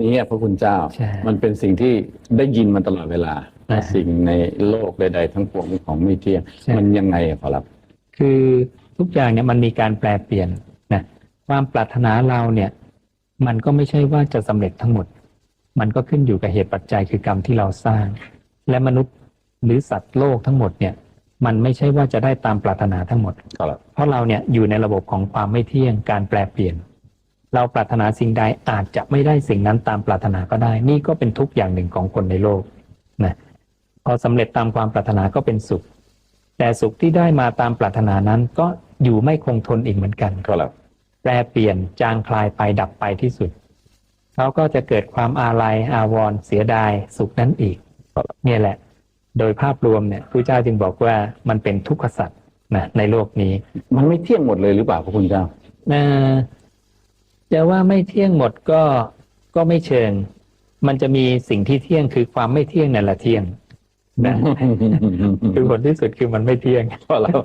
นี่พระคุณเจ้า ใช่มันเป็นสิ่งที่ได้ยินมาตลอดเวลา อ่าสิ่งในโลกใด ๆ ทั้งปวงเป็นของไม่เที่ยงใช่ มันยังไงอะขอรับ คือทุกอย่างเนี่ยมันมีการแปลเปลี่ยนนะความปรารถนาเราเนี่ย มันก็ไม่ใช่ว่าจะสำเร็จทั้งหมด มันก็ขึ้นอยู่กับเหตุปัจจัยคือกรรมที่เราสร้าง และมนุษย์หรือสัตว์โลกทั้งหมดเนี่ย มันไม่ใช่ว่าจะได้ตามปรารถนาทั้งหมด ครับ เพราะเราเนี่ยอยู่ในระบบของความไม่เที่ยงการแปลเปลี่ยน เราปรารถนาสิ่งใดอาจจะไม่ได้สิ่งนั้นตามปรารถนาก็ได้ นี่ก็เป็นทุกข์อย่างหนึ่งของคนในโลกนะพอสำเร็จตามความปรารถนาก็เป็นสุข แต่สุขที่ได้มาตามปรารถนานั้นก็อยู่ไม่คงทนอีกเหมือนกันครับแปรเปลี่ยนจางคลายไปดับไปที่สุดเขาก็จะเกิดความอาลัยอาวรณ์เสียดายสุขนั้นอีกเนี่ยแหละ โดยภาพรวมเนี่ยพระเจ้าจึงบอกว่ามันเป็นทุกขสัตว์นะในโลกนี้ มันไม่เที่ยงหมดเลยหรือเปล่าพระคุณเจ้าเอ่อ จะว่าไม่เที่ยงหมดก็ก็ไม่เชิง มันจะมีสิ่งที่เที่ยงคือความไม่เที่ยงนั่นแหละเที่ยงนะคือผลที่สุดคือมันไม่เที่ยงพอแล้ว